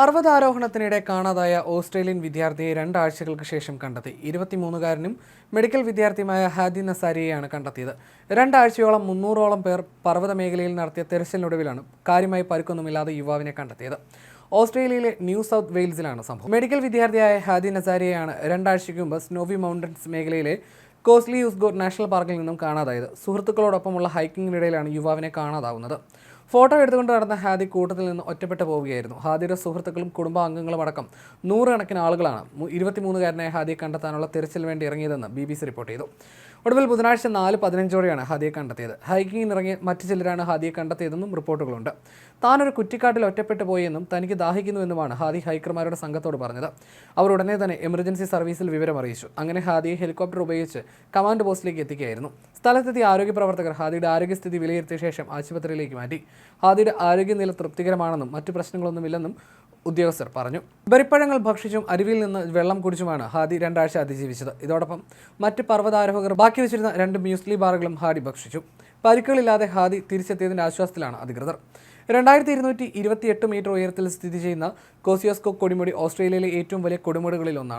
പർവതാരോഹണത്തിനിടെ കാണാതായ ഓസ്ട്രേലിയൻ വിദ്യാർത്ഥിയെ രണ്ടാഴ്ചകൾക്ക് ശേഷം കണ്ടെത്തി. ഇരുപത്തിമൂന്നുകാരനും മെഡിക്കൽ വിദ്യാർത്ഥിയുമായ ഹാദി നസാരിയെയാണ് കണ്ടെത്തിയത്. രണ്ടാഴ്ചയോളം മുന്നൂറോളം പേർ പർവത മേഖലയിൽ നടത്തിയ തെരച്ചിലിനൊടുവിലാണ് കാര്യമായി പരുക്കൊന്നുമില്ലാതെ യുവാവിനെ കണ്ടെത്തിയത്. ഓസ്ട്രേലിയയിലെ ന്യൂ സൗത്ത് വെയിൽസിലാണ് സംഭവം. മെഡിക്കൽ വിദ്യാർത്ഥിയായ ഹാദി നസാരിയെയാണ് രണ്ടാഴ്ചയ്ക്ക് മുമ്പ് സ്നോവി മൗണ്ടൻസ് മേഖലയിലെ കോസ്ലി യൂസ്ഗോർ നാഷണൽ പാർക്കിൽ നിന്നും കാണാതായത്. സുഹൃത്തുക്കളോടൊപ്പമുള്ള ഹൈക്കിങ്ങിനിടയിലാണ് യുവാവിനെ കാണാതാവുന്നത്. ഫോട്ടോ എടുത്തുകൊണ്ട് നടന്ന ഹാദി കൂട്ടത്തിൽ നിന്ന് ഒറ്റപ്പെട്ടു പോവുകയായിരുന്നു. ഹാദിയുടെ സുഹൃത്തുക്കളും കുടുംബാംഗങ്ങളും അടക്കം നൂറുകണക്കിന് ആളുകളാണ് ഇരുപത്തിമൂന്നുകാരനായ ഹാദിയെ കണ്ടെത്താനുള്ള തിരച്ചിൽ വേണ്ടി ഇറങ്ങിയതെന്ന് ബി ബി സി റിപ്പോർട്ട് ചെയ്തു. ഒടുവിൽ ബുധനാഴ്ച നാല് പതിനഞ്ചോടെയാണ് ഹാദിയെ കണ്ടെത്തിയത്. ഹൈക്കിങ്ങിന് ഇറങ്ങിയ മറ്റു ചിലരാണ് ഹാദിയെ കണ്ടെത്തിയതെന്നും റിപ്പോർട്ടുകളുണ്ട്. താനൊരു കുറ്റിക്കാട്ടിൽ ഒറ്റപ്പെട്ടു പോയെന്നും തനിക്ക് ദാഹിക്കുന്നുവെന്നുമാണ് ഹാദി ഹൈക്കർമാരുടെ സംഘത്തോട് പറഞ്ഞത്. അവർ ഉടനെ തന്നെ എമർജൻസി സർവീസിൽ വിവരം അറിയിച്ചു അങ്ങനെ ഹാദിയെ ഹെലികോപ്റ്റർ ഉപയോഗിച്ച് കമാൻഡ് പോസ്റ്റിലേക്ക് എത്തിക്കുകയായിരുന്നു. സ്ഥലത്തെത്തിയ ആരോഗ്യ പ്രവർത്തകർ ഹാദിയുടെ ആരോഗ്യസ്ഥിതി വിലയിരുത്തിയ ശേഷം ആശുപത്രിയിലേക്ക് മാറ്റി. ഹാദിയുടെ ആരോഗ്യനില തൃപ്തികരമാണെന്നും മറ്റു പ്രശ്നങ്ങളൊന്നുമില്ലെന്നും ഉദ്യോഗസ്ഥർ പറഞ്ഞു. ബരിപ്പഴങ്ങൾ ഭക്ഷിച്ചും അരുവിയിൽ നിന്ന് വെള്ളം കുടിച്ചുമാണ് ഹാദി രണ്ടാഴ്ച അതിജീവിച്ചത്. ഇതോടൊപ്പം മറ്റ് പർവതാരോഹകർ ബാക്കി വെച്ചിരുന്ന രണ്ട് മ്യൂസ്ലി ബാറുകളും ഹാദി ഭക്ഷിച്ചു. പരിക്കുകളില്ലാതെ ഹാദി തിരിച്ചെത്തിയതിന്റെ ആശ്വാസത്തിലാണ് അധികൃതർ. രണ്ടായിരത്തി ഇരുന്നൂറ്റി ഇരുപത്തിയെട്ട് മീറ്റർ ഉയരത്തിൽ സ്ഥിതി ചെയ്യുന്ന കോസിയോസ്കോ കൊടുമുടി ഓസ്ട്രേലിയയിലെ ഏറ്റവും വലിയ കൊടുമുടികളിൽ ഒന്നാണ്.